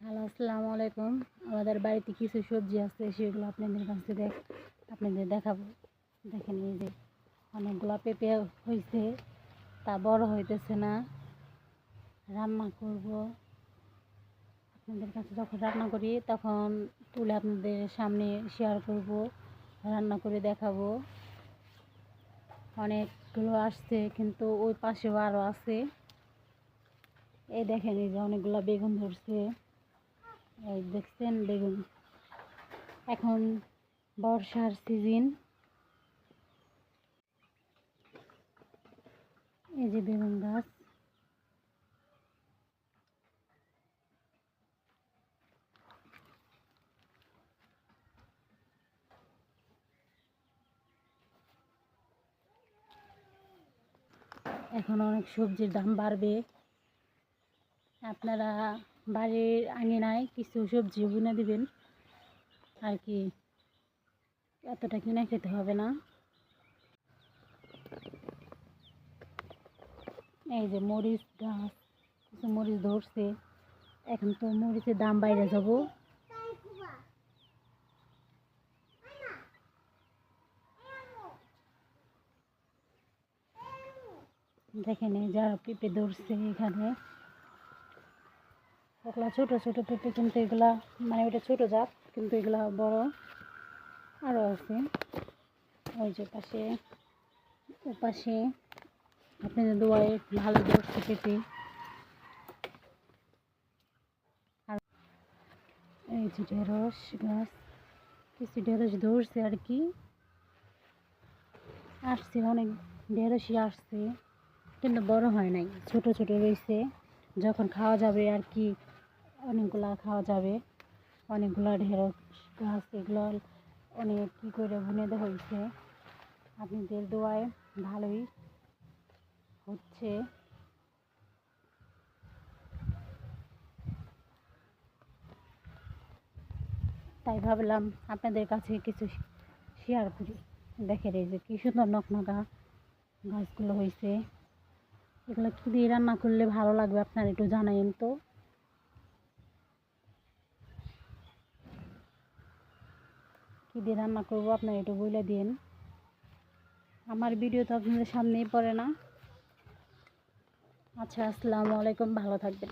Hello, আসসালামু আলাইকুম। আমাদের বাড়িতে কিছু সবজি আছে, সেগুলো আপনাদের কাছে দেখ আপনাদের দেখাবো। দেখেন এই যে অনেকগুলো পেঁপে হয়েছে তা বড় হইতেছে না। রান্না করব। আপনাদের কাছে যখন রান্না করি, তখন তুলে আপনাদের সামনে শেয়ার করব, রান্না করে দেখাবো। অনেকগুলো আসছে, কিন্তু ওই পাশেও আরও আছে। এই দেখেন এই যে অনেকগুলো বেগুন ধরছে। এই দেখছেন বেগুন এখন বর্ষার সিজন এই যে বেগুন গাছ। এখন অনেক সবজির দাম বাড়বে। আপনারা বাড়ির আঙিনায় কিছু সবজি বুনে দিবেন। আর কি, এতটা কিনে খেতে হবে না। এই যে মরিচ গাছ, কিছু মরিচ ধরছে। এখন তো মরিচের দাম বাইরে যাব। দেখেন এই যারা পেঁপে ধরছে এখানে। ওগুলা ছোটো ছোটো পেঁপে কিন্তু এগুলা মানে ওটা ছোটো জাত, কিন্তু এগুলা বড়। আরও আছে। ওই যে পাশে, ও পাশে আপনাদের দোয়ায় ভালো ধরছে পেঁপে। এই যে ঢেঁড়স গাছ, কিছু ঢেঁড়স ধরছে আর কি। আসছে অনেক, ঢেঁড়সই আসছে। কিন্তু বড় হয় নাই, ছোট ছোট রয়েছে। যখন খাওয়া যাবে আর কি অনেকগুলা খাওয়া যাবে, অনেকগুলা ঢেঁড়স গাছ, এগুলো অনেক কী করে বুনে দেওয়া হয়েছে। আপনাদের দোয়ায় ভালোই হচ্ছে। তাই ভাবলাম আপনাদের কাছে কিছু শেয়ার করি। দেখে এই যে কী সুন্দর নকনকা গাছগুলো হয়েছে। এগুলো কী দিয়ে রান্না করলে ভালো লাগবে আপনারা একটু জানাইন তো। কী দিয়ে রান্না করব, আপনার একটু বলে দিন আমার ভিডিও তো আপনাদের সামনেই পড়ে না। আচ্ছা আসসালামু আলাইকুম, ভালো থাকবেন।